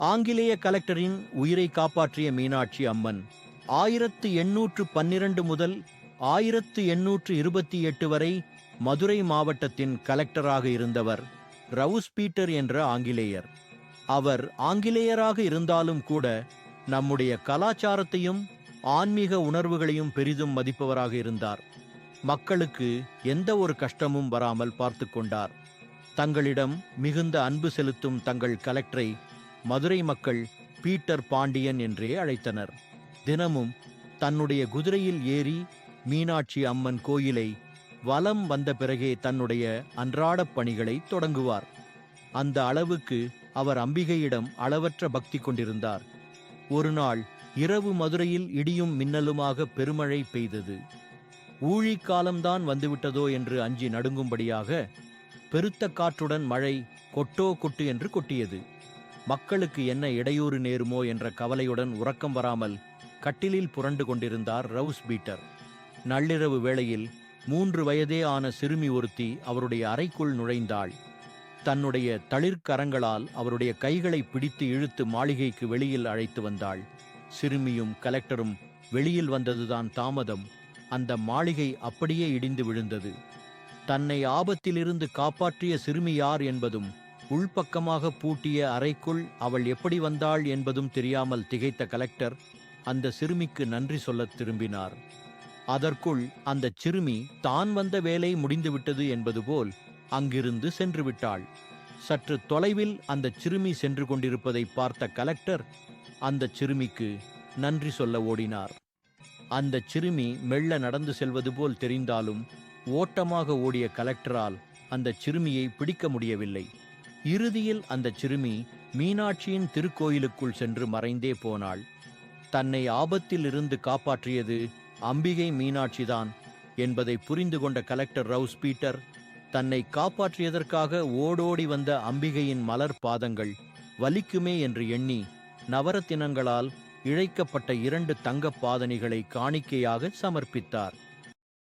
ஆங்கிலேய கலெக்டரின் உயிரை காப்பாற்றிய மீனாட்சி அம்மன் ஆயிரத்து எண்ணூற்று பன்னிரண்டு முதல் ஆயிரத்து எண்ணூற்று இருபத்தி எட்டு வரை மதுரை மாவட்டத்தின் கலெக்டராக இருந்தவர் ரவுஸ் பீட்டர் என்ற ஆங்கிலேயர். அவர் ஆங்கிலேயராக இருந்தாலும் கூட நம்முடைய கலாச்சாரத்தையும் ஆன்மீக உணர்வுகளையும் பெரிதும் மதிப்பவராக இருந்தார். மக்களுக்கு எந்த ஒரு கஷ்டமும் வராமல் பார்த்து கொண்டார். தங்களிடம் மிகுந்த அன்பு செலுத்தும் தங்கள் கலெக்டரை மதுரை மக்கள் பீட்டர் பாண்டியன் என்றே அழைத்தனர். தினமும் தன்னுடைய குதிரையில் ஏறி மீனாட்சி அம்மன் கோயிலை வலம் வந்த பிறகே தன்னுடைய அன்றாடப் பணிகளை தொடங்குவார். அந்த அளவுக்கு அவர் அம்பிகையிடம் அளவற்ற பக்தி கொண்டிருந்தார். ஒரு நாள் இரவு மதுரையில் இடியும் மின்னலுமாக பெருமழை பெய்தது. ஊழிக்காலம்தான் வந்துவிட்டதோ என்று அஞ்சி நடுங்கும்படியாக பெருத்த காற்றுடன் மழை கொட்டோ கொட்டு என்று கொட்டியது. மக்களுக்கு என்ன இடையூறு நேருமோ என்ற கவலையுடன் உறக்கம் வராமல் கட்டிலில் புரண்டு கொண்டிருந்தார் ரவுஸ் பீட்டர். நள்ளிரவு வேளையில் மூன்று வயதே ஆன சிறுமி ஒருத்தி அவருடைய அறைக்குள் நுழைந்தாள். தன்னுடைய தளிர்கரங்களால் அவருடைய கைகளை பிடித்து இழுத்து மாளிகைக்கு வெளியில் அழைத்து வந்தாள். சிறுமியும் கலெக்டரும் வெளியில் வந்ததுதான் தாமதம். அந்த மாளிகை அப்படியே இடிந்து விழுந்தது. தன்னை ஆபத்திலிருந்து காப்பாற்றிய சிறுமி யார் என்பதும் உள்பக்கமாக பூட்டிய அறைக்குள் அவள் எப்படி வந்தாள் என்பதும் தெரியாமல் திகைத்த கலெக்டர் அந்த சிறுமிக்கு நன்றி சொல்லத் திரும்பினார். அதற்குள் அந்த சிறுமி தான் வந்த வேலை முடிந்துவிட்டது என்பது போல் அங்கிருந்து சென்று விட்டாள் சற்று தொலைவில் அந்த சிறுமி சென்று கொண்டிருப்பதை பார்த்த கலெக்டர் அந்த சிறுமிக்கு நன்றி சொல்ல ஓடினார். அந்த சிறுமி மெல்ல நடந்து செல்வது போல் தெரிந்தாலும் ஓட்டமாக ஓடிய கலெக்டரால் அந்த சிறுமியை பிடிக்க முடியவில்லை. இறுதியில் அந்த சிறுமி மீனாட்சியின் திருக்கோயிலுக்குள் சென்று மறைந்தே போனாள். தன்னை ஆபத்தில் இருந்து காப்பாற்றியது அம்பிகை மீனாட்சிதான் என்பதை புரிந்து கொண்ட கலெக்டர் ரவுஸ் பீட்டர் தன்னை காப்பாற்றியதற்காக ஓடோடி வந்த அம்பிகையின் மலர் பாதங்கள் வலிக்குமே என்று எண்ணி நவரத்தினங்களால் இழைக்கப்பட்ட இரண்டு தங்கப் பாதணிகளை காணிக்கையாக சமர்ப்பித்தார்.